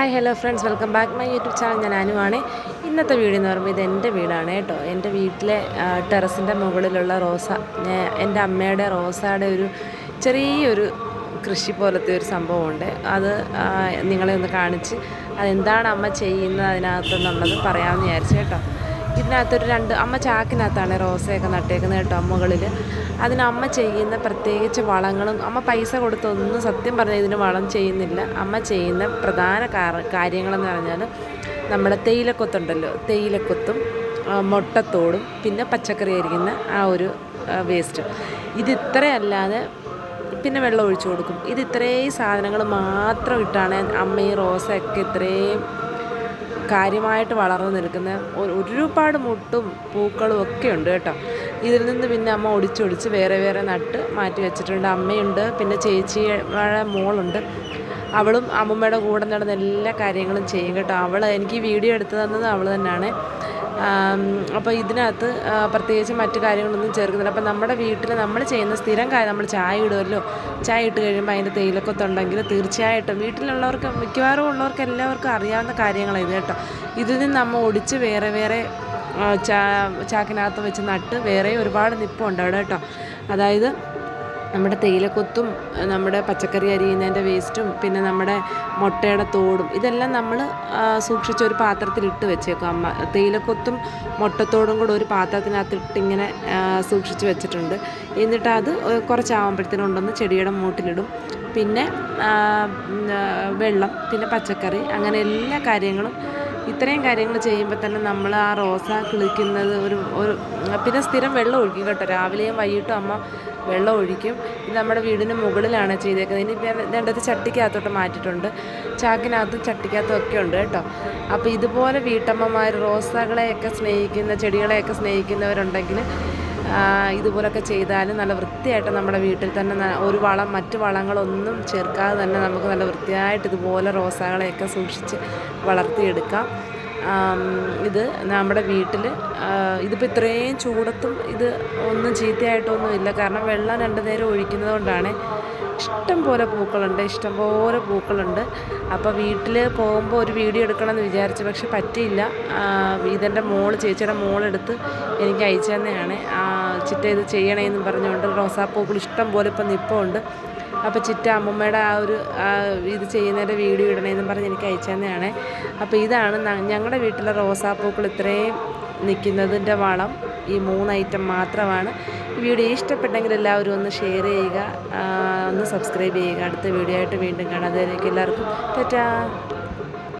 Hi hello friends welcome back my YouTube channel ഞാൻ അനുവാണ്. ഇന്നത്തെ വീഡിയോ എന്ന് പറയുമ്പോൾ ഇത് എന്റെ വീടാണ് കേട്ടോ. എന്റെ വീട്ടിലെ ടെറസിന്റെ മുകളിലുള്ള റോസ. എന്റെ അമ്മയുടെ റോസയുടെ ഒരു ചെറിയൊരു കൃഷി പോലത്തെ ഒരു സംഭവമുണ്ട്. അത് നിങ്ങളെ ഒന്ന് കാണിച്ച് അതെന്താണ് അമ്മ ചെയ്യുന്നത് അതിനകത്തെന്നുള്ളത് പറയാമെന്ന് വിചാരിച്ചു കേട്ടോ. ഇതിനകത്തൊരു രണ്ട് അമ്മ ചാക്കിനകത്താണ് റോസയൊക്കെ നട്ടേക്കുന്നത് കേട്ടോ അമ്മകളിൽ അതിന് അമ്മ ചെയ്യുന്ന പ്രത്യേകിച്ച് വളങ്ങളും അമ്മ പൈസ കൊടുത്തൊന്നും സത്യം പറഞ്ഞാൽ ഇതിന് വളം ചെയ്യുന്നില്ല. അമ്മ ചെയ്യുന്ന പ്രധാന കാര- കാര്യങ്ങളെന്ന് പറഞ്ഞാൽ നമ്മുടെ തേയിലക്കൊത്തുണ്ടല്ലോ തേയിലക്കൊത്തും മുട്ടത്തോടും പിന്നെ പച്ചക്കറി അരിക്കുന്ന ആ ഒരു വേസ്റ്റ്. ഇത് ഇത്രയല്ലാതെ പിന്നെ വെള്ളം ഒഴിച്ചു കൊടുക്കും. ഇത് ഇത്രയും സാധനങ്ങൾ മാത്രം ഇട്ടാണ് അമ്മയും റോസയൊക്കെ ഇത്രയും കാര്യമായിട്ട് വളർന്നു നിൽക്കുന്ന ഒരു- ഒരുപാട് മുട്ടും പൂക്കളും ഒക്കെ ഉണ്ട് കേട്ടോ. ഇതിൽ നിന്ന് പിന്നെ അമ്മ ഒടിച്ചൊടിച്ച് വേറെ വേറെ നട്ട് മാറ്റി വെച്ചിട്ടുണ്ട്. അമ്മയുണ്ട് പിന്നെ ചേച്ചിയുടെ മോളുണ്ട്. അവളും അമ്മമ്മയുടെ കൂടെ നടന്ന എല്ലാ കാര്യങ്ങളും ചെയ്യും കേട്ടോ. അവൾ എനിക്ക് വീഡിയോ എടുത്തു തന്നത് അവൾ തന്നെയാണ്. അപ്പോൾ ഇതിനകത്ത് പ്രത്യേകിച്ച് മറ്റു കാര്യങ്ങളൊന്നും ചേർക്കുന്നില്ല. അപ്പോൾ നമ്മുടെ വീട്ടിൽ നമ്മൾ ചെയ്യുന്ന സ്ഥിരം കാര്യം നമ്മൾ ചായ ഇടുമല്ലോ ചായ ഇട്ട് കഴിയുമ്പോൾ അതിന്റെ തേയിലക്കൊത്തുണ്ടെങ്കിൽ തീർച്ചയായിട്ടും വീട്ടിലുള്ളവർക്ക് മിക്കവാറും ഉള്ളവർക്ക് എല്ലാവർക്കും അറിയാവുന്ന കാര്യങ്ങളാണ് ഇത് കേട്ടോ. ഇതിൽ നിന്ന് നമ്മൾ ഒടിച്ച് വേറെ വേറെ ചാ ചാക്കിനകത്ത് വെച്ച് നട്ട് വേറെ ഒരുപാട് നിപ്പുണ്ട് അവിടെ കേട്ടോ. അതായത് നമ്മുടെ തേയിലക്കൊത്തും നമ്മുടെ പച്ചക്കറി അരിയുന്നതിന്റെ വേസ്റ്റും പിന്നെ നമ്മുടെ മുട്ടയുടെ തോടും ഇതെല്ലാം നമ്മൾ സൂക്ഷിച്ച ഒരു പാത്രത്തിൽ ഇട്ട് വെച്ചേക്കും. അമ്മ തേയിലക്കൊത്തും മുട്ടത്തോടും കൂടെ ഒരു പാത്രത്തിനകത്തിട്ടിങ്ങനെ സൂക്ഷിച്ച് വെച്ചിട്ടുണ്ട്. എന്നിട്ട് അത് കുറച്ചാവുമ്പോഴത്തേനും ഉണ്ടെന്ന് ചെടിയുടെ മൂട്ടിലിടും. പിന്നെ വെള്ളം പിന്നെ പച്ചക്കറി അങ്ങനെ എല്ലാ കാര്യങ്ങളും ഇത്രയും കാര്യങ്ങൾ ചെയ്യുമ്പോൾ തന്നെ നമ്മൾ ആ റോസ കിളിക്കുന്നത് ഒരു ഒരു പിന്നെ സ്ഥിരം വെള്ളം ഒഴിക്കും കേട്ടോ. രാവിലെയും വൈകിട്ടും അമ്മ വെള്ളം ഒഴിക്കും. ഇത് നമ്മുടെ വീടിന് മുകളിലാണ് ചെയ്തേക്കുന്നത്. ഇനി രണ്ടത് ചട്ടിക്കകത്തോട്ട് മാറ്റിയിട്ടുണ്ട്. ചാക്കിനകത്തും ചട്ടിക്കകത്തും ഒക്കെ ഉണ്ട് കേട്ടോ. അപ്പോൾ ഇതുപോലെ വീട്ടമ്മമാർ റോസകളെയൊക്കെ സ്നേഹിക്കുന്ന ചെടികളെയൊക്കെ സ്നേഹിക്കുന്നവരുണ്ടെങ്കിൽ ഇതുപോലൊക്കെ ചെയ്താൽ നല്ല വൃത്തിയായിട്ട് നമ്മുടെ വീട്ടിൽ തന്നെ ഒരു വളം മറ്റ് വളങ്ങളൊന്നും ചേർക്കാതെ തന്നെ നമുക്ക് നല്ല വൃത്തിയായിട്ട് ഇതുപോലെ റോസാകളെയൊക്കെ സൂക്ഷിച്ച് വളർത്തിയെടുക്കാം. ഇത് നമ്മുടെ വീട്ടിൽ ഇതിപ്പോൾ ഇത്രയും ചൂടത്തും ഇത് ഒന്നും ചീത്തയായിട്ടൊന്നും ഇല്ല. കാരണം വെള്ളം രണ്ടു നേരം ഒഴിക്കുന്നത് കൊണ്ടാണ് ഇഷ്ടം പോലെ പൂക്കളുണ്ട് ഇഷ്ടം പോലെ പൂക്കളുണ്ട്. അപ്പോൾ വീട്ടിൽ പോകുമ്പോൾ ഒരു വീഡിയോ എടുക്കണം എന്ന് വിചാരിച്ചു പക്ഷെ പറ്റിയില്ല. ഇതെന്റെ മോൾ ചേച്ചിയുടെ മോളെടുത്ത് എനിക്ക് അയച്ചു തന്നെയാണ്. ചിറ്റ ഇത് ചെയ്യണേന്നും പറഞ്ഞുകൊണ്ട് റോസാപ്പൂക്കൾ ഇഷ്ടം പോലെ ഇപ്പം നിപ്പമുണ്ട് അപ്പോൾ ചിറ്റ അമ്മമ്മയുടെ ആ ഒരു ഇത് ചെയ്യുന്നതിന്റെ വീഡിയോ ഇടണേന്നും പറഞ്ഞ് എനിക്ക് അയച്ചു തന്നെയാണ്. അപ്പോൾ ഇതാണ് ന- ഞങ്ങളുടെ വീട്ടിലെ റോസാപ്പൂക്കൾ ഇത്രയും നിൽക്കുന്നതിന്റെ വളം ഈ മൂന്ന് ഐറ്റം മാത്രമാണ്. ഈ വീഡിയോ ഇഷ്ടപ്പെട്ടെങ്കിൽ എല്ലാവരും ഒന്ന് ഷെയർ ചെയ്യുക ഒന്ന് സബ്സ്ക്രൈബ് ചെയ്യുക. അടുത്ത വീഡിയോ ആയിട്ട് വീണ്ടും കാണാം. അതുവരേക്കും എല്ലാവർക്കും ടാറ്റാ.